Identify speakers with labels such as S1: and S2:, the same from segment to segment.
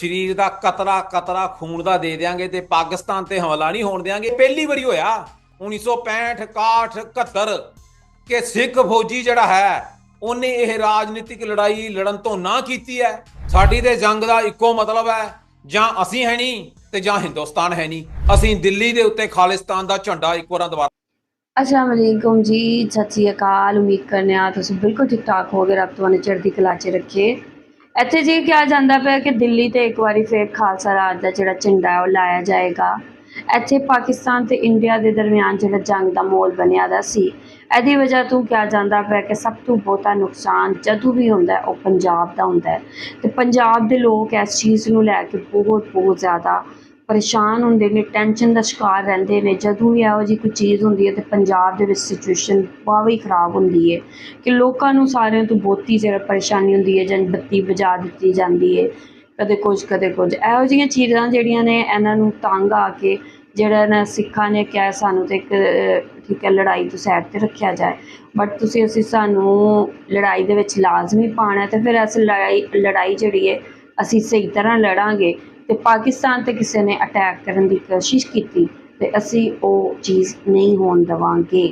S1: ਸਰੀਰ ਦਾ ਕਤਰਾ ਕਤਰਾ ਖੂਨ ਦਾ ਦੇ ਦਿਆਂਗੇ ਤੇ ਪਾਕਿਸਤਾਨ ਤੇ ਹਮਲਾ ਨਹੀਂ ਹੋਣ ਦਿਆਂਗੇ। ਪਹਿਲੀ ਵਾਰੀ ਹੋਇਆ 1965 61 71 ਕਿ ਸਿੱਖ ਫੌਜੀ ਜਿਹੜਾ ਹੈ, ਉਹਨੇ ਇਹ ਰਾਜਨੀਤਿਕ ਲੜਾਈ ਲੜਨ ਤੋਂ ਨਾ ਕੀਤੀ ਹੈ। ਸਾਡੀ ਤੇ ਜੰਗ ਦਾ ਇੱਕੋ ਮਤਲਬ ਹੈ, ਜਾਂ ਅਸੀਂ ਹੈ ਨਹੀਂ ਤੇ ਜਾਂ ਹਿੰਦੁਸਤਾਨ ਹੈ ਨਹੀਂ। ਅਸੀਂ ਦਿੱਲੀ ਦੇ ਉੱਤੇ ਖਾਲਿਸਤਾਨ ਦਾ ਝੰਡਾ ਇੱਕ ਵਾਰ ਦੁਬਾਰਾ
S2: ਅਸਲਾਮ ਵਾਲੇਕੁਮ ਜੀ, ਸਤਿ ਸ਼੍ਰੀ ਅਕਾਲ, ਉਮੀਦ ਕਰਨੇ ਆ ਤੁਸੀਂ ਬਿਲਕੁਲ ਠੀਕ ਠਾਕ ਹੋਗੇ ਰੱਬ ਤੁਹਾਨੂੰ ਚੜ੍ਹਦੀ ਕਲਾ 'ਚ ਰੱਖੇ। ਇੱਥੇ ਜੀ ਕਿਹਾ ਜਾਂਦਾ ਪਿਆ ਕਿ ਦਿੱਲੀ ਤੇ ਇੱਕ ਵਾਰੀ ਫੇਰ ਖਾਲਸਾ ਰਾਜ ਦਾ ਜਿਹੜਾ ਝੰਡਾ ਉਹ ਲਾਇਆ ਜਾਏਗਾ। ਇੱਥੇ ਪਾਕਿਸਤਾਨ ਤੇ ਇੰਡੀਆ ਦੇ ਦਰਮਿਆਨ ਜਿਹੜਾ ਜੰਗ ਦਾ ਮੋਲ ਬਣਿਆ ਦਾ ਸੀ। ਇਹਦੀ ਵਜ੍ਹਾ ਤੋਂ ਕਿਹਾ ਜਾਂਦਾ ਪਿਆ ਕਿ ਸਭ ਤੋਂ ਬਹੁਤਾ ਨੁਕਸਾਨ ਜਦੋਂ ਵੀ ਹੁੰਦਾ ਉਹ ਪੰਜਾਬ ਦਾ ਹੁੰਦਾ ਹੈ। ਤੇ ਪੰਜਾਬ ਦੇ ਲੋਕ ਇਸ ਚੀਜ਼ ਨੂੰ ਲੈ ਕੇ ਬਹੁਤ ਬਹੁਤ ਜ਼ਿਆਦਾ ਪਰੇਸ਼ਾਨ ਹੁੰਦੇ ਨੇ ਟੈਨਸ਼ਨ ਦਾ ਸ਼ਿਕਾਰ ਰਹਿੰਦੇ ਨੇ। ਜਦੋਂ ਵੀ ਇਹੋ ਜਿਹੀ ਕੋਈ ਚੀਜ਼ ਹੁੰਦੀ ਹੈ ਤੇ ਪੰਜਾਬ ਦੇ ਵਿੱਚ ਸਿਚੁਏਸ਼ਨ ਵਾਹਵਾ ਹੀ ਖਰਾਬ ਹੁੰਦੀ ਹੈ ਕਿ ਲੋਕਾਂ ਨੂੰ ਸਾਰਿਆਂ ਤੋਂ ਬਹੁਤੀ ਜਿਹੜਾ ਪਰੇਸ਼ਾਨੀ ਹੁੰਦੀ ਹੈ ਜਾਂ ਬੱਤੀ ਬੁਝਾ ਦਿੱਤੀ ਜਾਂਦੀ ਹੈ, ਕਦੇ ਕੁਝ ਕਦੇ ਕੁਝ ਇਹੋ ਜਿਹੀਆਂ ਚੀਜ਼ਾਂ ਜਿਹੜੀਆਂ ਨੇ, ਇਹਨਾਂ ਨੂੰ ਤੰਗ ਆ ਕੇ ਜਿਹੜਾ ਨਾ ਸਿੱਖਾਂ ਨੇ ਕਿਹਾ ਸਾਨੂੰ ਤੇ ਇੱਕ ਠੀਕ ਹੈ, ਲੜਾਈ ਤੋਂ ਸਾਈਡ ਤੇ ਰੱਖਿਆ ਜਾਏ। ਬਟ ਤੁਸੀਂ ਅਸੀਂ ਸਾਨੂੰ ਲੜਾਈ ਦੇ ਵਿੱਚ ਲਾਜ਼ਮੀ ਪਾਣਾ ਤੇ ਫਿਰ ਇਸ ਲੜਾਈ ਲੜਾਈ ਜਿਹੜੀ ਹੈ, ਅਸੀਂ ਸਹੀ ਤਰ੍ਹਾਂ ਲੜਾਂਗੇ। ਤੇ ਪਾਕਿਸਤਾਨ ਤੇ ਕਿਸੇ ਨੇ ਅਟੈਕ ਕਰਨ ਦੀ ਕੋਸ਼ਿਸ਼ ਕੀਤੀ ਤੇ ਅਸੀਂ ਉਹ ਚੀਜ਼ ਨਹੀਂ ਹੋਣ ਦੇਵਾਂਗੇ।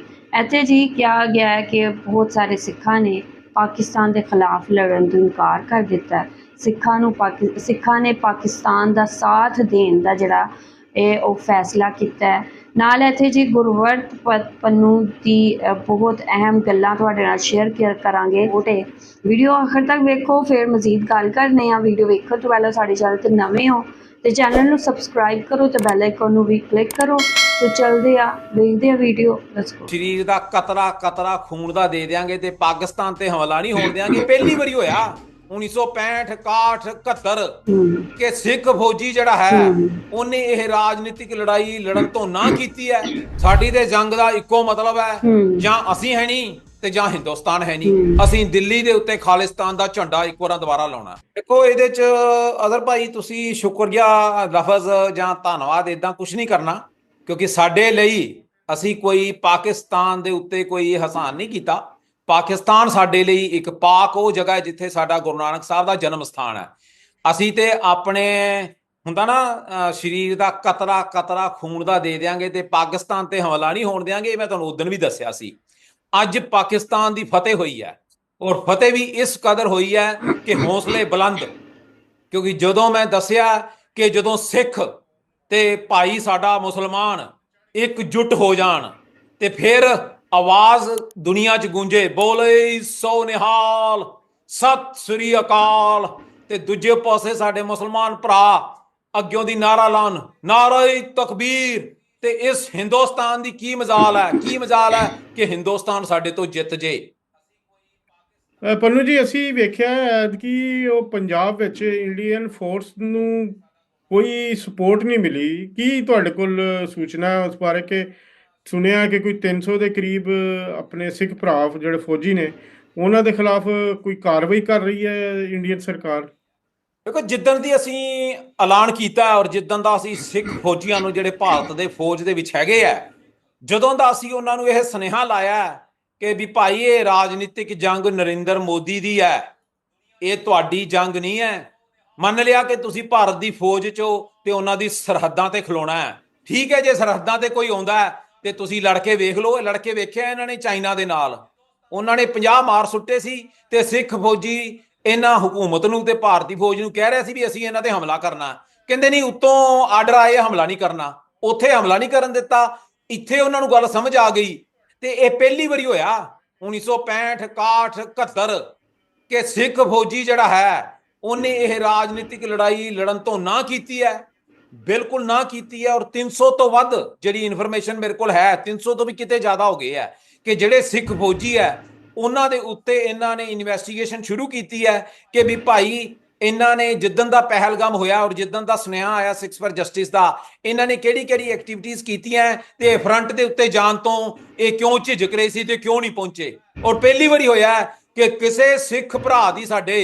S2: ਇੱਥੇ ਜੀ ਕਿਹਾ ਗਿਆ ਹੈ ਕਿ ਬਹੁਤ ਸਾਰੇ ਸਿੱਖਾਂ ਨੇ ਪਾਕਿਸਤਾਨ ਦੇ ਖਿਲਾਫ ਲੜਨ ਤੋਂ ਇਨਕਾਰ ਕਰ ਦਿੱਤਾ। ਸਿੱਖਾਂ ਨੂੰ ਪਾਕਿ, ਸਿੱਖਾਂ ਨੇ ਪਾਕਿਸਤਾਨ ਦਾ ਸਾਥ ਦੇਣ ਦਾ ਜਿਹੜਾ ਇਹ ਉਹ ਫੈਸਲਾ ਕੀਤਾ ਨਾਲ ਇੱਥੇ ਜੀ ਗੁਰਵਰਤ ਪੰਨੂ ਦੀ ਬਹੁਤ ਅਹਿਮ ਗੱਲਾਂ ਤੁਹਾਡੇ ਨਾਲ ਸ਼ੇਅਰ ਕਰਾਂਗੇ ਛੋਟੇ ਵੀਡੀਓ ਆਖਰ ਤੱਕ ਵੇਖੋ, ਫਿਰ ਮਜ਼ੀਦ ਗੱਲ ਕਰਨੇ ਆ। ਵੀਡੀਓ ਵੇਖਣ ਤੋਂ ਪਹਿਲਾਂ ਸਾਡੇ ਚੈਨਲ ਤੇ ਨਵੇਂ ਹੋ ਤੇ ਚੈਨਲ ਨੂੰ ਸਬਸਕ੍ਰਾਈਬ ਕਰੋ ਤੇ ਬੈਲ ਆਈਕਨ ਨੂੰ ਵੀ ਕਲਿੱਕ ਕਰੋ। ਤੇ ਚੱਲਦੇ ਆ, ਵੇਖਦੇ ਆ ਵੀਡੀਓ ਦੱਸੋ
S1: ਸਰੀਰ ਦਾ ਕਤਰਾ ਕਤਰਾ ਖੂਨ ਦਾ ਦੇ ਦਿਆਂਗੇ ਤੇ ਪਾਕਿਸਤਾਨ ਤੇ ਹਮਲਾ ਨਹੀਂ ਹੋਣ ਦਿਆਂਗੇ। ਪਹਿਲੀ ਵਾਰੀ ਹੋਇਆ। 1965 61 71
S2: ਹੂੰ
S1: ਕਿ ਸਿੱਖ ਫੌਜੀ ਜਿਹੜਾ ਹੈ। ਉਹਨੇ ਇਹ ਰਾਜਨੀਤਿਕ ਲੜਾਈ ਲੜਨ ਤੋਂ ਨਾ ਕੀਤੀ ਹੈ ਸਾਡੀ ਤੇ ਜੰਗ ਦਾ ਇੱਕੋ ਮਤਲਬ ਹੈ। ਜਾਂ ਅਸੀਂ ਹੈ ਨਹੀਂ ਤੇ ਜਾਂ ਹਿੰਦੁਸਤਾਨ ਹੈ। ਨਹੀਂ ਅਸੀਂ ਦਿੱਲੀ ਦੇ ਉੱਤੇ ਖਾਲਿਸਤਾਨ ਦਾ ਝੰਡਾ ਇੱਕ ਵਾਰਾਂ ਦੁਬਾਰਾ ਲਾਉਣਾ ਦੇਖੋ ਇਹਦੇ ਚ ਅਦਰ ਭਾਈ ਤੁਸੀਂ ਸ਼ੁਕਰੀਆ ਲਫ਼ਜ਼ ਜਾਂ ਧੰਨਵਾਦ ਇਦਾਂ ਕੁਝ ਨਹੀਂ ਕਰਨਾ ਕਿਉਂਕਿ ਸਾਡੇ ਲਈ ਅਸੀਂ ਕੋਈ ਪਾਕਿਸਤਾਨ ਦੇ ਉੱਤੇ ਕੋਈ ਹਸਾਨ ਨਹੀਂ ਕੀਤਾ ਪਾਕਿਸਤਾਨ ਸਾਡੇ ਲਈ ਇੱਕ ਪਾਕ ਉਹ ਜਗ੍ਹਾ ਹੈ ਜਿੱਥੇ ਸਾਡਾ ਗੁਰੂ ਨਾਨਕ ਸਾਹਿਬ ਦਾ ਜਨਮ ਸਥਾਨ ਹੈ। ਅਸੀਂ ਤੇ ਆਪਣੇ, ਹੁੰਦਾ ਨਾ ਸਰੀਰ ਦਾ ਕਤਰਾ ਕਤਰਾ ਖੂਨ ਦਾ ਦੇ ਦਿਆਂਗੇ ਤੇ ਪਾਕਿਸਤਾਨ ਤੇ ਹਮਲਾ ਨਹੀਂ ਹੋਣ ਦਿਆਂਗੇ, ਇਹ ਮੈਂ ਤੁਹਾਨੂੰ ਉਦੋਂ ਵੀ ਦੱਸਿਆ ਸੀ। ਅੱਜ ਪਾਕਿਸਤਾਨ ਦੀ ਫਤਿਹ ਹੋਈ ਹੈ ਔਰ ਫਤਿਹ ਵੀ ਇਸ ਕਦਰ ਹੋਈ ਹੈ ਕਿ ਹੌਸਲੇ ਬੁਲੰਦ। ਕਿਉਂਕਿ ਜਦੋਂ ਮੈਂ ਦੱਸਿਆ ਕਿ ਜਦੋਂ ਸਿੱਖ ਤੇ ਭਾਈ ਸਾਡਾ ਮੁਸਲਮਾਨ ਇੱਕ ਇਕਜੁੱਟ ਹੋ ਜਾਣ ਤੇ ਫਿਰ ਆਵਾਜ਼ ਦੁਨੀਆ 'ਚ ਗੂੰਜੇ, ਬੋਲੇ ਸੋ ਨਿਹਾਲ, ਸਤਿ ਸ੍ਰੀ ਅਕਾਲ। ਤੇ ਦੂਜੇ ਪਾਸੇ ਸਾਡੇ ਮੁਸਲਮਾਨ ਭਰਾ, ਅੱਗਿਓਂ ਦੀ ਨਾਰਾ ਲਾਉਣ, ਨਾਰੇ ਤਕਬੀਰ। ਤੇ ਇਸ ਹਿੰਦੁਸਤਾਨ ਦੀ ਕੀ ਮਜਾਲ ਹੈ, ਕੀ ਮਜਾਲ ਹੈ ਕਿ ਹਿੰਦੁਸਤਾਨ ਸਾਡੇ ਤੋਂ ਜਿੱਤ ਜੇ।
S3: ਪੰਨੂ ਜੀ, ਅਸੀਂ ਵੇਖਿਆ ਕਿ ਉਹ ਪੰਜਾਬ ਵਿੱਚ ਇੰਡੀਅਨ ਫੋਰਸ ਨੂੰ ਕੋਈ ਸਪੋਰਟ ਨਹੀਂ ਮਿਲੀ। ਕੀ ਤੁਹਾਡੇ ਕੋਲ ਸੂਚਨਾ ਉਸ ਬਾਰੇ ਕਿ ਸੁਣਿਆ ਕਿ ਕੋਈ 300 ਦੇ ਕਰੀਬ ਆਪਣੇ ਸਿੱਖ ਭਰਾ ਜਿਹੜੇ ਫੌਜੀ ਨੇ, ਉਹਨਾਂ ਦੇ ਖਿਲਾਫ ਕੋਈ ਕਾਰਵਾਈ ਕਰ ਰਹੀ ਹੈ ਇੰਡੀਅਨ ਸਰਕਾਰ?
S1: ਦੇਖੋ, ਜਿੱਦਣ ਦੀ ਅਸੀਂ ਐਲਾਨ ਕੀਤਾ ਔਰ ਜਿੱਦਣ ਦਾ ਅਸੀਂ ਸਿੱਖ ਫੌਜੀਆਂ ਨੂੰ ਜਿਹੜੇ ਭਾਰਤ ਦੇ ਫੌਜ ਦੇ ਵਿੱਚ ਹੈਗੇ ਆ, ਜਦੋਂ ਦਾ ਅਸੀਂ ਉਹਨਾਂ ਨੂੰ ਇਹ ਸੁਨੇਹਾ ਲਾਇਆ ਕਿ ਵੀ ਭਾਈ ਇਹ ਰਾਜਨੀਤਿਕ ਜੰਗ ਨਰਿੰਦਰ ਮੋਦੀ ਦੀ ਹੈ, ਇਹ ਤੁਹਾਡੀ ਜੰਗ ਨਹੀਂ ਹੈ। ਮੰਨ ਲਿਆ ਕਿ ਤੁਸੀਂ ਭਾਰਤ ਦੀ ਫੌਜ ਚੋਂ ਤੇ ਉਹਨਾਂ ਦੀ ਸਰਹੱਦਾਂ ਤੇ ਖਲੋਣਾ ਹੈ। ਠੀਕ ਹੈ, ਜੇ ਸਰਹੱਦਾਂ ਤੇ ਕੋਈ ਆਉਂਦਾ ਤੇ ਤੁਸੀਂ ਲੜ ਕੇ ਵੇਖ ਲਓ, ਇਹ ਲੜ ਕੇ ਵੇਖਿਆ ਇਹਨਾਂ ਨੇ ਚਾਈਨਾ ਦੇ ਨਾਲ। ਉਹਨਾਂ ਨੇ 50 ਮਾਰ ਸੁੱਟੇ ਸੀ ਤੇ ਸਿੱਖ ਫੌਜੀ ਇਹਨਾਂ ਹਕੂਮਤ ਨੂੰ ਤੇ ਭਾਰਤੀ ਫੌਜ ਨੂੰ ਕਹਿ ਰਿਹਾ ਸੀ ਵੀ ਅਸੀਂ ਇਹਨਾਂ ਤੇ ਹਮਲਾ ਕਰਨਾ। ਕਹਿੰਦੇ ਨਹੀਂ, ਉੱਤੋਂ ਆਰਡਰ ਆਏ, ਹਮਲਾ ਨਹੀਂ ਕਰਨਾ। ਉੱਥੇ ਹਮਲਾ ਨਹੀਂ ਕਰਨ ਦਿੱਤਾ। ਇੱਥੇ ਉਹਨਾਂ ਨੂੰ ਗੱਲ ਸਮਝ ਆ ਗਈ। ਤੇ ਇਹ ਪਹਿਲੀ ਵਾਰੀ ਹੋਇਆ 1965 61 71 ਕਿ ਸਿੱਖ ਫੌਜੀ ਜਿਹੜਾ ਹੈ, ਉਹਨੇ ਇਹ ਰਾਜਨੀਤਿਕ ਲੜਾਈ ਲੜਨ ਤੋਂ ਨਾ ਕੀਤੀ ਹੈ। ਬਿਲਕੁਲ ਨਾ ਕੀਤੀ ਹੈ ਔਰ 300 ਤੋਂ ਵੱਧ ਜਿਹੜੀ ਇਨਫੋਰਮੇਸ਼ਨ ਮੇਰੇ ਕੋਲ ਹੈ 300 ਤੋਂ ਵੀ ਕਿਤੇ ਜ਼ਿਆਦਾ ਹੋ ਗਏ ਹੈ ਕਿ ਜਿਹੜੇ ਸਿੱਖ ਫੌਜੀ ਹੈ, ਉਹਨਾਂ ਦੇ ਉੱਤੇ ਇਹਨਾਂ ਨੇ ਇਨਵੈਸਟੀਗੇਸ਼ਨ ਸ਼ੁਰੂ ਕੀਤੀ ਹੈ ਕਿ ਵੀ ਭਾਈ ਇਹਨਾਂ ਨੇ ਜਿੱਦਨ ਦਾ ਪਹਿਲਗਾਮ ਹੋਇਆ ਔਰ ਜਿੱਦਨ ਦਾ ਸੁਨੇਹਾ ਆਇਆ ਸਿਕਸ ਫॉर ਜਸਟਿਸ ਦਾ, ਇਹਨਾਂ ਨੇ ਕਿਹੜੀ ਕਿਹੜੀ ਐਕਟੀਵਿਟੀਜ਼ ਕੀਤੀਆਂ ਤੇ ਫਰੰਟ ਦੇ ਉੱਤੇ ਜਾਣ ਤੋਂ ਇਹ ਕਿਉਂ ਝਿਜਕ ਰਹੇ ਸੀ ਤੇ ਕਿਉਂ ਨਹੀਂ ਪਹੁੰਚੇ? ਔਰ ਪਹਿਲੀ ਵਾਰੀ ਹੋਇਆ ਕਿ ਕਿਸੇ ਸਿੱਖ ਭਰਾ ਦੀ ਸਾਡੇ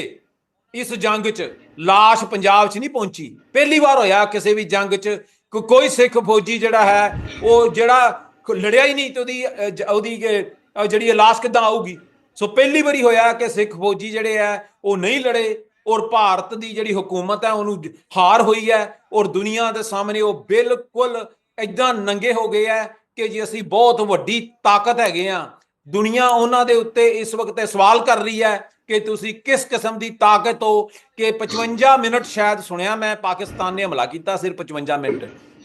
S1: ਇਸ ਜੰਗ 'ਚ ਲਾਸ਼ ਪੰਜਾਬ 'ਚ ਨਹੀਂ ਪਹੁੰਚੀ। ਪਹਿਲੀ ਵਾਰ ਹੋਇਆ ਕਿਸੇ ਵੀ ਜੰਗ 'ਚ। ਕੋ- ਕੋਈ ਸਿੱਖ ਫੌਜੀ ਜਿਹੜਾ ਹੈ ਉਹ ਜਿਹੜਾ ਲੜਿਆ ਹੀ ਨਹੀਂ ਤੇ ਉਹਦੀ ਜ- ਉਹਦੀ ਕਿ, ਜਿਹੜੀ ਲਾਸ਼ ਕਿੱਦਾਂ ਆਊਗੀ? ਸੋ ਪਹਿਲੀ ਵਾਰੀ ਹੋਇਆ ਕਿ ਸਿੱਖ ਫੌਜੀ ਜਿਹੜੇ ਆ ਉਹ ਨਹੀਂ ਲੜੇ ਔਰ ਭਾਰਤ ਦੀ ਜਿਹੜੀ ਹਕੂਮਤ ਹੈ ਉਹਨੂੰ ਹਾਰ ਹੋਈ ਹੈ ਔਰ ਦੁਨੀਆ ਦੇ ਸਾਹਮਣੇ ਉਹ ਬਿਲਕੁਲ ਇਦਾਂ ਨੰਗੇ ਹੋ ਗਏ ਹੈ ਕਿ ਜੀ ਅਸੀਂ ਬਹੁਤ ਵੱਡੀ ਤਾਕਤ ਹੈਗੇ ਆ ਦੁਨੀਆ ਉਹਨਾਂ ਦੇ ਉੱਤੇ ਇਸ ਵਕਤ ਸਵਾਲ ਕਰ ਰਹੀ ਹੈ ਕਿ ਤੁਸੀਂ ਕਿਸ ਕਿਸਮ ਦੀ ਤਾਕਤ ਹੋ ਕਿ 55 ਮਿੰਟ ਸ਼ਾਇਦ ਸੁਣਿਆ ਮੈਂ, ਪਾਕਿਸਤਾਨ ਨੇ ਹਮਲਾ ਕੀਤਾ ਸਿਰਫ 55 ਮਿੰਟ।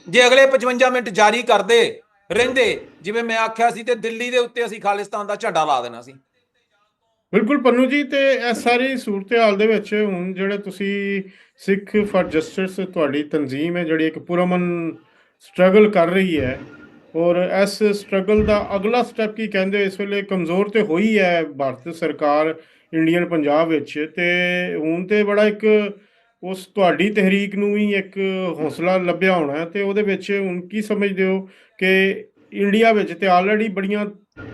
S1: ਜੇ ਅਗਲੇ 55 ਮਿੰਟ ਜਾਰੀ ਕਰਦੇ, ਰਹਿੰਦੇ, ਜਿਵੇਂ ਮੈਂ ਆਖਿਆ ਸੀ ਤੇ ਦਿੱਲੀ ਦੇ ਉੱਤੇ ਅਸੀਂ ਖਾਲਿਸਤਾਨ ਦਾ ਝੰਡਾ ਲਾ ਦੇਣਾ ਸੀ।
S3: ਬਿਲਕੁਲ ਪੰਨੂ ਜੀ, ਤੇ ਇਹ ਸਾਰੀ ਸੂਰਤ-ਹਾਲ ਦੇ ਵਿੱਚ ਹੁਣ ਜਿਹੜੇ ਤੁਸੀਂ ਸਿੱਖ ਫਾਰ ਜਸਟਿਸ ਤੁਹਾਡੀ ਤਨਜ਼ੀਮ ਹੈ, ਜਿਹੜੀ ਇੱਕ ਪੁਰਮਨ ਸਟਰਗਲ ਕਰ ਰਹੀ ਹੈ, ਔਰ ਇਸ ਸਟਰਗਲ ਦਾ ਅਗਲਾ ਸਟੈਪ ਕੀ ਕਹਿੰਦੇ? ਇਸ ਵੇਲੇ ਕਮਜ਼ੋਰ ਤੇ ਹੋਈ ਹੈ ਭਾਰਤ ਸਰਕਾਰ। ਇੰਡੀਅਨ ਪੰਜਾਬ ਵਿੱਚ ਤੇ ਹੁਣ ਤੇ ਬੜਾ ਇੱਕ ਉਸ ਤੁਹਾਡੀ ਤਹਿਰੀਕ ਨੂੰ ਵੀ ਇੱਕ ਹੌਸਲਾ ਲੱਭਿਆ ਹੋਣਾ ਹੈ ਤੇ ਉਹਦੇ ਵਿੱਚ ਹੁਣ ਕੀ ਸਮਝਦੇ ਹੋ ਕਿ ਇੰਡੀਆ ਵਿੱਚ ਤੇ ਆਲਰੇਡੀ ਬੜੀਆਂ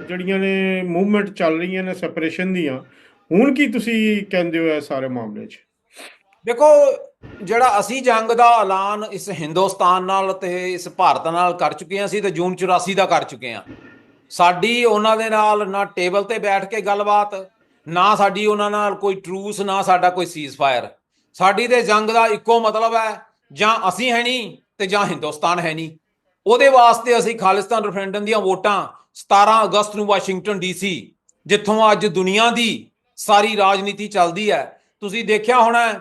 S3: ਜਿਹੜੀਆਂ ਨੇ ਮੂਵਮੈਂਟ ਚੱਲ ਰਹੀਆਂ ਨੇ ਸੈਪਰੇਸ਼ਨ ਦੀਆਂ, ਹੁਣ ਕੀ ਤੁਸੀਂ ਕਹਿੰਦੇ ਹੋ ਇਹ ਸਾਰੇ ਮਾਮਲੇ 'ਚ?
S1: ਦੇਖੋ, ਜਿਹੜਾ ਅਸੀਂ ਜੰਗ ਦਾ ਐਲਾਨ ਇਸ ਹਿੰਦੁਸਤਾਨ ਨਾਲ ਤੇ ਇਸ ਭਾਰਤ ਨਾਲ ਕਰ ਚੁੱਕੇ ਹਾਂ, ਅਸੀਂ ਤੇ ਜੂਨ 84 ਦਾ ਕਰ ਚੁੱਕੇ ਹਾਂ। ਸਾਡੀ ਉਹਨਾਂ ਦੇ ਨਾਲ ਨਾ ਟੇਬਲ ਤੇ ਬੈਠ ਕੇ ਗੱਲਬਾਤ ਨਾ ਸਾਡੀ ਉਹਨਾਂ ਨਾਲ ਕੋਈ ਟਰੂਸ ਨਾ ਸਾਡਾ ਕੋਈ ਸੀਜ਼ਫਾਇਰ ਸਾਡੀ ਤੇ ਜੰਗ ਦਾ ਇੱਕੋ ਮਤਲਬ ਹੈ, ਜਾਂ ਅਸੀਂ ਹੈ ਨਹੀਂ ਤੇ ਜਾਂ ਹਿੰਦੁਸਤਾਨ ਹੈ ਨਹੀਂ। ਉਹਦੇ ਵਾਸਤੇ ਅਸੀਂ ਖਾਲਿਸਤਾਨ ਰੈਫਰੈਂਡਮ ਦੀਆਂ ਵੋਟਾਂ 17 ਅਗਸਤ ਨੂੰ ਵਾਸ਼ਿੰਗਟਨ ਡੀਸੀ ਜਿੱਥੋਂ ਅੱਜ ਦੁਨੀਆ ਦੀ ਸਾਰੀ ਰਾਜਨੀਤੀ ਚੱਲਦੀ ਹੈ। ਤੁਸੀਂ ਦੇਖਿਆ ਹੋਣਾ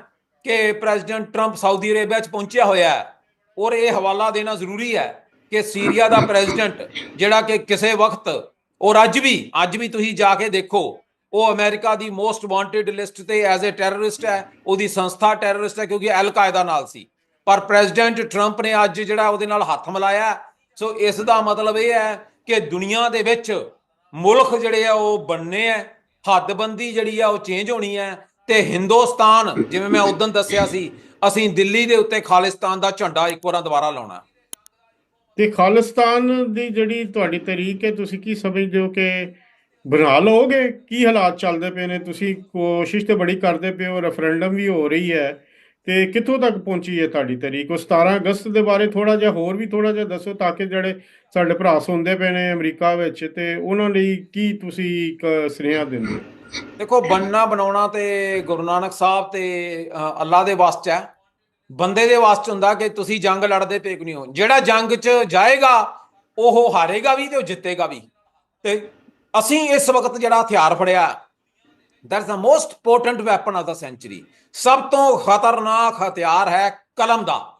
S1: ਕਿ ਪ੍ਰੈਜ਼ੀਡੈਂਟ ਟਰੰਪ ਸਾਊਦੀ ਅਰੇਬੀਆ 'ਚ ਪਹੁੰਚਿਆ ਹੋਇਆ ਹੈ ਔਰ ਇਹ ਹਵਾਲਾ ਦੇਣਾ ਜ਼ਰੂਰੀ ਹੈ ਕਿ ਸੀਰੀਆ ਦਾ ਪ੍ਰੈਜ਼ੀਡੈਂਟ ਜਿਹੜਾ ਕਿ ਕਿਸੇ ਵਕਤ ਔਰ ਅੱਜ ਵੀ ਅੱਜ ਵੀ ਤੁਸੀਂ ਜਾ ਕੇ ਦੇਖੋ ਉਹ ਅਮਰੀਕਾ ਦੀ ਮੋਸਟ ਵਾਂਟਡ ਲਿਸਟ ਤੇ ਐਜ਼ ਅ ਟੈਰਰਿਸਟ ਹੈ, ਉਹਦੀ ਸੰਸਥਾ ਟੈਰਰਿਸਟ ਹੈ ਕਿਉਂਕਿ ਅਲ ਕਾਇਦਾ ਨਾਲ ਸੀ। ਪਰ ਪ੍ਰੈਜ਼ੀਡੈਂਟ ਟਰੰਪ ਨੇ ਅੱਜ ਜਿਹੜਾ ਉਹਦੇ ਨਾਲ ਹੱਥ ਮਿਲਾਇਆ ਸੋ ਇਸ ਦਾ ਮਤਲਬ ਇਹ ਹੈ ਕਿ ਦੁਨੀਆ ਦੇ ਵਿੱਚ ਮੁਲਕ ਜਿਹੜੇ ਆ ਉਹ ਬਣਨੇ ਆ ਹੱਦਬੰਦੀ ਜਿਹੜੀ ਆ ਉਹ ਚੇਂਜ ਹੋਣੀ ਹੈ ਤੇ ਹਿੰਦੁਸਤਾਨ, ਜਿਵੇਂ ਮੈਂ ਉਦੋਂ ਦੱਸਿਆ ਸੀ, ਅਸੀਂ ਦਿੱਲੀ ਦੇ ਉੱਤੇ ਖਾਲਿਸਤਾਨ ਦਾ ਝੰਡਾ ਇੱਕ ਵਾਰ ਦੁਬਾਰਾ ਲਾਉਣਾ
S3: ਤੇ ਖਾਲਿਸਤਾਨ ਦੀ ਜਿਹੜੀ ਤੁਹਾਡੀ ਤਰੀਕ ਹੈ, ਤੁਸੀਂ ਕੀ ਸਮਝਦੇ ਹੋ ਕਿ ਬਣਾ ਲਓਗੇ? ਕੀ ਹਾਲਾਤ ਚੱਲਦੇ ਪਏ ਨੇ? ਤੁਸੀਂ ਕੋਸ਼ਿਸ਼ ਤੇ ਬੜੀ ਕਰਦੇ ਪਏ ਹੋ ਰੈਫਰੈਂਡਮ ਵੀ ਹੋ ਰਹੀ ਹੈ। ਤੇ ਕਿੱਥੋਂ ਤੱਕ ਪਹੁੰਚੀ ਹੈ ਤੁਹਾਡੀ ਤਰੀਕ? ਉਹ 17 ਅਗਸਤ ਦੇ ਬਾਰੇ ਥੋੜਾ ਜਿਹਾ ਹੋਰ ਵੀ ਥੋੜਾ ਜਿਹਾ ਦੱਸੋ ਤਾਂ ਕਿ ਜਿਹੜੇ ਸਾਡੇ ਭਰਾ ਸੁਣਦੇ ਪਏ ਨੇ ਅਮਰੀਕਾ ਵਿੱਚ ਤੇ ਉਹਨਾਂ ਲਈ ਕੀ ਤੁਸੀਂ ਇੱਕ ਸੁਨੇਹਾ ਦਿੰਦੇ? ਹੋ
S1: ਦੇਖੋ ਬੰਨਾ ਬਣਾਉਣਾ ਤੇ ਗੁਰੂ ਨਾਨਕ ਸਾਹਿਬ ਤੇ ਅ, ਅੱਲਾ ਦੇ ਵਾਸਤੇ ਹੈ। ਬੰਦੇ ਦੇ ਵਾਸਤੇ ਹੁੰਦਾ ਕਿ ਤੁਸੀਂ ਜੰਗ ਲੜਦੇ ਪਏ ਕਿ ਨਹੀਂ ਹੋ? ਜਿਹੜਾ ਜੰਗ ਚ ਜਾਏਗਾ ਉਹ ਹਾਰੇਗਾ ਵੀ ਤੇ ਉਹ ਜਿੱਤੇਗਾ ਵੀ। ਤੇ ਅਸੀਂ ਇਸ ਵਕਤ ਜਿਹੜਾ ਹਥਿਆਰ ਫੜਿਆ that's the most important weapon of the century ਸਭ ਤੋਂ ਖਤਰਨਾਕ ਹਥਿਆਰ ਹੈ ਕਲਮ ਦਾ।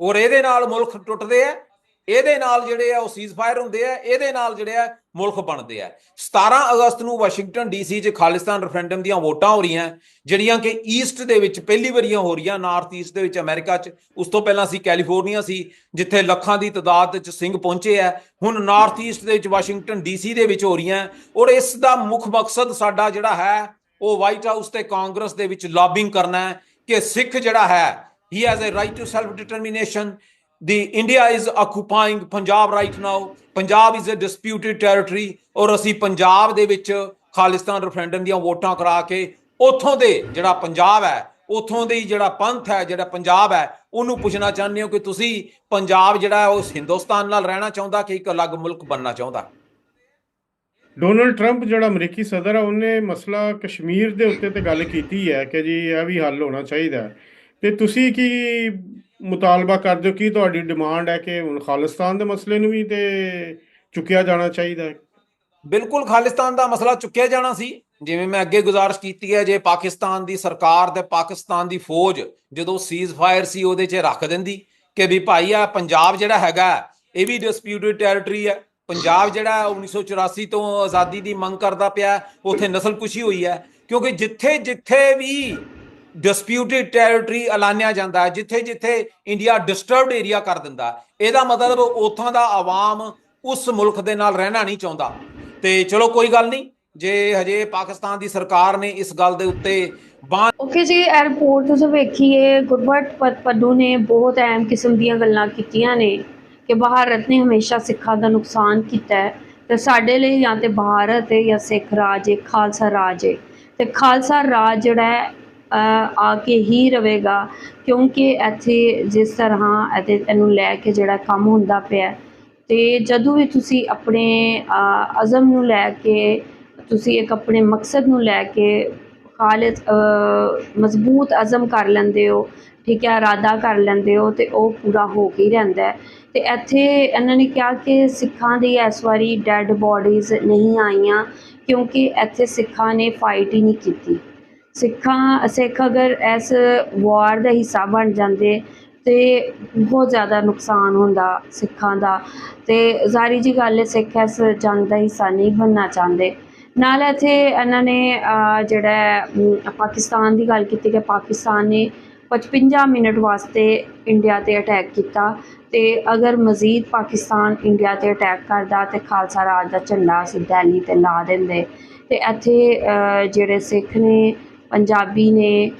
S1: ਔਰ ਇਹਦੇ ਨਾਲ ਮੁਲਕ ਟੁੱਟਦੇ ਆ। ਇਹਦੇ ਨਾਲ ਜਿਹੜੇ ਆ ਉਹ ਸੀਜ਼ਫਾਇਰ ਹੁੰਦੇ ਆ, ਇਹਦੇ ਨਾਲ ਜਿਹੜੇ ਆ ਮੁਲਕ ਬਣਦੇ ਆ। 17 ਅਗਸਤ ਨੂੰ ਵਾਸ਼ਿੰਗਟਨ ਡੀਸੀ 'ਚ ਖਾਲਿਸਤਾਨ ਰੈਫਰੈਂਡਮ ਦੀਆਂ ਵੋਟਾਂ ਹੋ ਰਹੀਆਂ, ਜਿਹੜੀਆਂ ਕਿ ਈਸਟ ਦੇ ਵਿੱਚ ਪਹਿਲੀ ਵਾਰੀਆਂ ਹੋ ਰਹੀਆਂ ਨਾਰਥ ਈਸਟ ਦੇ ਵਿੱਚ ਅਮਰੀਕਾ 'ਚ। ਉਸ ਤੋਂ ਪਹਿਲਾਂ ਸੀ ਕੈਲੀਫੋਰਨੀਆ ਸੀ, ਜਿੱਥੇ ਲੱਖਾਂ ਦੀ ਤਾਦਾਦ 'ਚ ਸਿੰਘ ਪਹੁੰਚੇ ਆ। ਹੁਣ ਨਾਰਥ ਈਸਟ ਦੇ ਵਿੱਚ ਵਾਸ਼ਿੰਗਟਨ ਡੀਸੀ ਦੇ ਵਿੱਚ ਹੋ ਰਹੀਆਂ ਔਰ ਇਸ ਦਾ ਮੁੱਖ ਮਕਸਦ ਸਾਡਾ ਜਿਹੜਾ ਹੈ, ਉਹ ਵਾਈਟ ਹਾਊਸ ਤੇ ਕਾਂਗਰਸ ਦੇ ਵਿੱਚ ਲੌਬਿੰਗ ਕਰਨਾ ਹੈ ਕਿ ਸਿੱਖ ਜਿਹੜਾ ਹੈ ਹੀ has a right to self determination the india is occupying punjab right now. Punjab is a disputed territory ਔਰ ਅਸੀਂ ਪੰਜਾਬ ਦੇ ਵਿੱਚ ਖਾਲਿਸਤਾਨ ਰੈਫਰੈਂਡਮ ਦੀਆਂ ਵੋਟਾਂ ਕਰਾ ਕੇ ਉਥੋਂ ਦੇ ਜਿਹੜਾ ਪੰਜਾਬ ਹੈ, ਉਥੋਂ ਦੇ ਜਿਹੜਾ ਪੰਥ ਹੈ, ਜਿਹੜਾ ਪੰਜਾਬ ਹੈ, ਉਹਨੂੰ ਪੁੱਛਣਾ ਚਾਹੁੰਦੇ ਹੋ ਕਿ ਤੁਸੀਂ ਪੰਜਾਬ ਜਿਹੜਾ ਉਹ ਹਿੰਦੁਸਤਾਨ ਨਾਲ ਰਹਿਣਾ ਚਾਹੁੰਦਾ ਕਿ ਇੱਕ ਅਲੱਗ ਮੁਲਕ ਬਣਨਾ ਚਾਹੁੰਦਾ?
S3: ਡੋਨਲਡ ਟਰੰਪ ਜਿਹੜਾ ਅਮਰੀਕੀ ਸਦਰ ਹੈ ਉਹਨੇ ਮਸਲਾ ਕਸ਼ਮੀਰ ਦੇ ਉੱਤੇ ਤੇ ਗੱਲ ਕੀਤੀ ਹੈ ਕਿ ਜੀ ਇਹ ਵੀ ਹੱਲ ਹੋਣਾ ਚਾਹੀਦਾ ਹੈ। ਤੇ ਤੁਸੀਂ ਕੀ ਮੁਤਾਲਬਾ ਕਰਦੇ ਹੋ ਕੀ ਤੁਹਾਡੀ ਡਿਮਾਂਡ ਹੈ ਕਿ ਹੁਣ ਖਾਲਿਸਤਾਨ ਦੇ ਮਸਲੇ ਨੂੰ ਵੀ ਤੇ ਚੁੱਕਿਆ ਜਾਣਾ ਚਾਹੀਦਾ ਹੈ।
S1: ਬਿਲਕੁਲ ਖਾਲਿਸਤਾਨ ਦਾ ਮਸਲਾ ਚੁੱਕਿਆ ਜਾਣਾ ਸੀ। ਜਿਵੇਂ ਮੈਂ ਅੱਗੇ ਗੁਜ਼ਾਰਿਸ਼ ਕੀਤੀ ਹੈ, ਜੇ ਪਾਕਿਸਤਾਨ ਦੀ ਸਰਕਾਰ ਤੇ ਪਾਕਿਸਤਾਨ ਦੀ ਫੌਜ ਜਦੋਂ ਸੀਜ਼ਫਾਇਰ ਸੀ, ਉਹਦੇ 'ਚ ਰੱਖ ਦਿੰਦੀ ਕਿ ਵੀ ਭਾਈ ਆ ਪੰਜਾਬ ਜਿਹੜਾ ਹੈਗਾ, ਇਹ ਵੀ ਡਿਸਪਿਊਟਡ ਟੈਰੀਟਰੀ ਹੈ। ਪੰਜਾਬ ਜਿਹੜਾ 1984 ਤੋਂ ਆਜ਼ਾਦੀ ਦੀ ਮੰਗ ਕਰਦਾ ਪਿਆ ਉਥੇ ਨਸਲਕੁਸ਼ੀ ਹੋਈ ਹੈ। ਕਿਉਂਕਿ ਜਿੱਥੇ ਜਿੱਥੇ ਵੀ ਡਿਸਪਿਊਟਡ ਟੈਰੀਟਰੀ ਐਲਾਨਿਆ ਜਾਂਦਾ ਹੈ, ਜਿੱਥੇ ਜਿੱਥੇ ਇੰਡੀਆ ਡਿਸਟਰਬਡ ਏਰੀਆ ਕਰ ਦਿੰਦਾ ਇਹਦਾ ਮਤਲਬ ਉਥੋਂ ਦਾ ਆਵਾਮ ਉਸ ਮੁਲਕ ਦੇ ਨਾਲ ਰਹਿਣਾ ਨਹੀਂ ਚਾਹੁੰਦਾ। ਤੇ ਚਲੋ ਕੋਈ ਗੱਲ ਨਹੀਂ, ਜੇ ਹਜੇ ਪਾਕਿਸਤਾਨ ਦੀ ਸਰਕਾਰ ਨੇ ਇਸ ਗੱਲ ਦੇ ਉੱਤੇ
S2: ਓਕੇ ਜੀ ਇਹ ਤੁਸੀਂ ਵੇਖੀਏ ਗੁਰਬਟ ਪਤ ਨੇ ਬਹੁਤ ਅਹਿਮ ਕਿਸਮ ਦੀਆਂ ਗੱਲਾਂ ਕੀਤੀਆਂ ਨੇ ਕਿ ਭਾਰਤ ਨੇ ਹਮੇਸ਼ਾ ਸਿੱਖਾਂ ਦਾ ਨੁਕਸਾਨ ਕੀਤਾ ਹੈ। ਤੇ ਸਾਡੇ ਲਈ ਜਾਂ ਤੇ ਭਾਰਤ ਹੈ ਜਾਂ ਸਿੱਖ ਰਾਜ ਹੈ, ਖਾਲਸਾ ਰਾਜ ਹੈ। ਤੇ ਖਾਲਸਾ ਰਾਜ ਜਿਹੜਾ ਹੈ ਆ ਕੇ ਹੀ ਰਵੇਗਾ, ਕਿਉਂਕਿ ਇੱਥੇ ਜਿਸ ਤਰ੍ਹਾਂ ਅਤੇ ਇਹਨੂੰ ਲੈ ਕੇ ਜਿਹੜਾ ਕੰਮ ਹੁੰਦਾ ਪਿਆ, ਤੇ ਜਦੋਂ ਵੀ ਤੁਸੀਂ ਆਪਣੇ ਅਜ਼ਮ ਨੂੰ ਲੈ ਕੇ, ਤੁਸੀਂ ਇੱਕ ਆਪਣੇ ਮਕਸਦ ਨੂੰ ਲੈ ਕੇ ਖਾਲਿਸ ਮਜ਼ਬੂਤ ਅਜ਼ਮ ਕਰ ਲੈਂਦੇ ਹੋ, ਠੀਕ ਹੈ, ਇਰਾਦਾ ਕਰ ਲੈਂਦੇ ਹੋ, ਤੇ ਉਹ ਪੂਰਾ ਹੋ ਕੇ ਹੀ ਰਹਿੰਦਾ ਹੈ। ਤੇ ਇੱਥੇ ਇਹਨਾਂ ਨੇ ਕਿਹਾ ਕਿ ਸਿੱਖਾਂ ਦੀ ਇਸ ਵਾਰੀ ਡੈੱਡ ਬੋਡੀਜ਼ ਨਹੀਂ ਆਈਆਂ, ਕਿਉਂਕਿ ਇੱਥੇ ਸਿੱਖਾਂ ਨੇ ਫਾਈਟ ਹੀ ਨਹੀਂ ਕੀਤੀ। ਸਿੱਖਾਂ, ਸਿੱਖ ਅਗਰ ਇਸ ਵਾਰ ਦਾ ਹਿੱਸਾ ਬਣ ਜਾਂਦੇ ਤੇ ਬਹੁਤ ਜ਼ਿਆਦਾ ਨੁਕਸਾਨ ਹੁੰਦਾ ਸਿੱਖਾਂ ਦਾ। ਤੇ ਜ਼ਾਰੀ ਜੀ ਗੱਲ ਹੈ ਸਿੱਖ ਇਸ ਜੰਗ ਦਾ ਹਿੱਸਾ ਨਹੀਂ ਬਣਨਾ ਚਾਹੁੰਦੇ। ਨਾਲ ਇੱਥੇ ਇਹਨਾਂ ਨੇ ਜਿਹੜਾ ਪਾਕਿਸਤਾਨ ਦੀ ਗੱਲ ਕੀਤੀ ਕਿ ਪਾਕਿਸਤਾਨ ਨੇ 55 ਮਿੰਟ ਵਾਸਤੇ ਇੰਡੀਆ ਤੇ ਅਟੈਕ ਕੀਤਾ ਤੇ ਅਗਰ ਮਜ਼ੀਦ ਪਾਕਿਸਤਾਨ ਇੰਡੀਆ ਤੇ ਅਟੈਕ ਕਰਦਾ ਤੇ ਖਾਲਸਾ ਰਾਜ ਦਾ ਝੰਡਾ ਅਸੀਂ ਦਿੱਲੀ ਤੇ ਲਾ ਦਿੰਦੇ। ਤੇ ਇੱਥੇ ਜਿਹੜੇ ਸਿੱਖ ਨੇ ਪੰਜਾਬੀ ਨੇ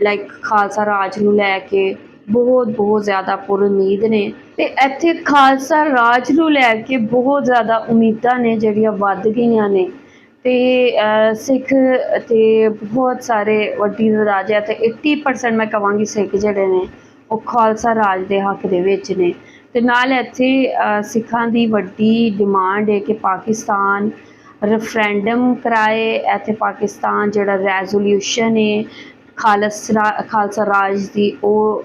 S2: ਲਾਈਕ ਖਾਲਸਾ ਰਾਜ ਨੂੰ ਲੈ ਕੇ ਬਹੁਤ ਬਹੁਤ ਜ਼ਿਆਦਾ ਪੁਰ ਉਮੀਦ ਨੇ ਤੇ ਇੱਥੇ ਖਾਲਸਾ ਰਾਜ ਨੂੰ ਲੈ ਕੇ ਬਹੁਤ ਜ਼ਿਆਦਾ ਉਮੀਦਾਂ ਨੇ ਜਿਹੜੀਆਂ ਵੱਧ ਗਈਆਂ ਨੇ ਤੇ ਸਿੱਖ ਤੇ ਬਹੁਤ ਸਾਰੇ ਵੱਡੀ ਰਾਜ ਹੈ ਤੇ 80% ਮੈਂ ਕਹਾਂਗੀ ਸਿੱਖ ਜਿਹੜੇ ਨੇ ਉਹ ਖਾਲਸਾ ਰਾਜ ਦੇ ਹੱਕ ਦੇ ਵਿੱਚ ਨੇ ਤੇ ਨਾਲ ਇੱਥੇ ਸਿੱਖਾਂ ਦੀ ਵੱਡੀ ਡਿਮਾਂਡ ਹੈ ਕਿ ਪਾਕਿਸਤਾਨ ਰੈਫਰੈਂਡਮ ਕਰਾਏ, ਇੱਥੇ ਪਾਕਿਸਤਾਨ ਜਿਹੜਾ ਰੈਜ਼ੋਲੂਸ਼ਨ ਹੈ ਖਾਲਸਾ ਖਾਲਸਾ ਰਾਜ ਦੀ, ਉਹ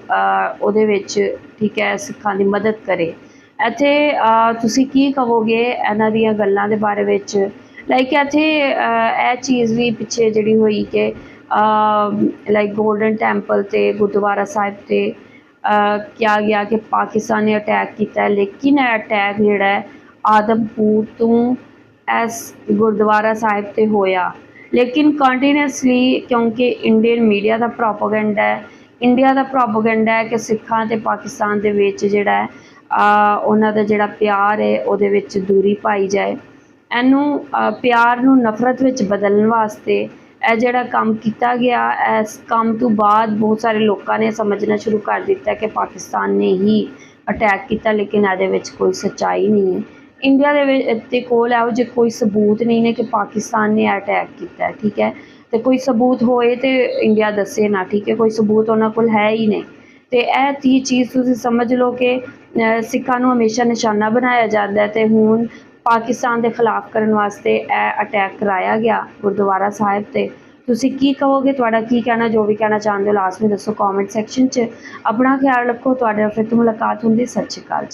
S2: ਉਹਦੇ ਵਿੱਚ ਠੀਕ ਹੈ, ਸਿੱਖਾਂ ਦੀ ਮਦਦ ਕਰੇ। ਇੱਥੇ ਤੁਸੀਂ ਕੀ ਕਹੋਗੇ ਇਹਨਾਂ ਦੀਆਂ ਗੱਲਾਂ ਦੇ ਬਾਰੇ ਵਿੱਚ? ਲਾਈਕ ਇੱਥੇ ਇਹ ਚੀਜ਼ ਵੀ ਪਿੱਛੇ ਜਿਹੜੀ ਹੋਈ ਕਿ ਲਾਈਕ 골ਡਨ ਟੈਂਪਲ ਤੇ, ਗੁਰਦੁਆਰਾ ਸਾਹਿਬ ਤੇ ਕਿਹਾ ਗਿਆ ਕਿ ਪਾਕਿਸਤਾਨ ਨੇ ਅਟੈਕ ਕੀਤਾ ਲੇਕਿਨ ਇਹ ਅਟੈਕ ਜਿਹੜਾ ਆਦਮਪੁਰ ਤੋਂ ਇਸ ਗੁਰਦੁਆਰਾ ਸਾਹਿਬ ਤੇ ਹੋਇਆ। ਲੇਕਿਨ ਕੰਟੀਨਿਊਸਲੀ ਕਿਉਂਕਿ ਇੰਡੀਅਨ ਮੀਡੀਆ ਦਾ ਪ੍ਰੋਪਗੈਂਡਾ ਹੈ ਇੰਡੀਆ ਦਾ ਪ੍ਰੋਪਗੈਂਡਾ ਹੈ ਕਿ ਸਿੱਖਾਂ ਤੇ ਪਾਕਿਸਤਾਨ ਦੇ ਵਿੱਚ ਜਿਹੜਾ ਆ, ਉਹਨਾਂ ਦਾ ਜਿਹੜਾ ਪਿਆਰ ਹੈ ਉਹਦੇ ਵਿੱਚ ਦੂਰੀ ਪਾਈ ਜਾਏ। ਇਹਨੂੰ ਪਿਆਰ ਨੂੰ ਨਫ਼ਰਤ ਵਿੱਚ ਬਦਲਣ ਵਾਸਤੇ ਇਹ ਜਿਹੜਾ ਕੰਮ ਕੀਤਾ ਗਿਆ ਇਸ ਕੰਮ ਤੋਂ ਬਾਅਦ ਬਹੁਤ ਸਾਰੇ ਲੋਕਾਂ ਨੇ ਸਮਝਣਾ ਸ਼ੁਰੂ ਕਰ ਦਿੱਤਾ ਕਿ ਪਾਕਿਸਤਾਨ ਨੇ ਹੀ ਅਟੈਕ ਕੀਤਾ ਲੇਕਿਨ ਇਹਦੇ ਵਿੱਚ ਕੋਈ ਸੱਚਾਈ ਨਹੀਂ ਹੈ। ਇੰਡੀਆ ਦੇ ਵਿੱਚ ਤੇ ਕੋਲ ਇਹੋ ਜਿਹੇ ਕੋਈ ਸਬੂਤ ਨਹੀਂ ਨੇ ਕਿ ਪਾਕਿਸਤਾਨ ਨੇ ਅਟੈਕ ਕੀਤਾ ਹੈ ਠੀਕ ਹੈ? ਤੇ ਕੋਈ ਸਬੂਤ ਹੋਏ ਤੇ ਇੰਡੀਆ ਦੱਸੇ ਨਾ, ਠੀਕ ਹੈ? ਕੋਈ ਸਬੂਤ ਉਹਨਾਂ ਕੋਲ ਹੈ ਹੀ ਨਹੀਂ। ਤੇ ਇਹ ਤੀ ਚੀਜ਼ ਤੁਸੀਂ ਸਮਝ ਲਓ ਕਿ ਸਿੱਖਾਂ ਨੂੰ ਹਮੇਸ਼ਾ ਨਿਸ਼ਾਨਾ ਬਣਾਇਆ ਜਾਂਦਾ ਹੈ ਤੇ ਹੁਣ ਪਾਕਿਸਤਾਨ ਦੇ ਖਿਲਾਫ ਕਰਨ ਵਾਸਤੇ ਇਹ ਅਟੈਕ ਕਰਾਇਆ ਗਿਆ ਗੁਰਦੁਆਰਾ ਸਾਹਿਬ ਤੇ। ਤੁਸੀਂ ਕੀ ਕਹੋਗੇ? ਤੁਹਾਡਾ ਕੀ ਕਹਿਣਾ, ਜੋ ਵੀ ਕਹਿਣਾ ਚਾਹੁੰਦੇ ਹੋ ਲਾਸਟ ਵਿੱਚ ਦੱਸੋ ਕਮੈਂਟ ਸੈਕਸ਼ਨ 'ਚ। ਆਪਣਾ ਖਿਆਲ ਰੱਖੋ, ਤੁਹਾਡੇ ਨਾਲ ਫਿਰ ਤੋਂ ਮੁਲਾਕਾਤ ਹੁੰਦੀ ਸਤਿ ਸ਼੍ਰੀ ਅਕਾਲ ਜੀ।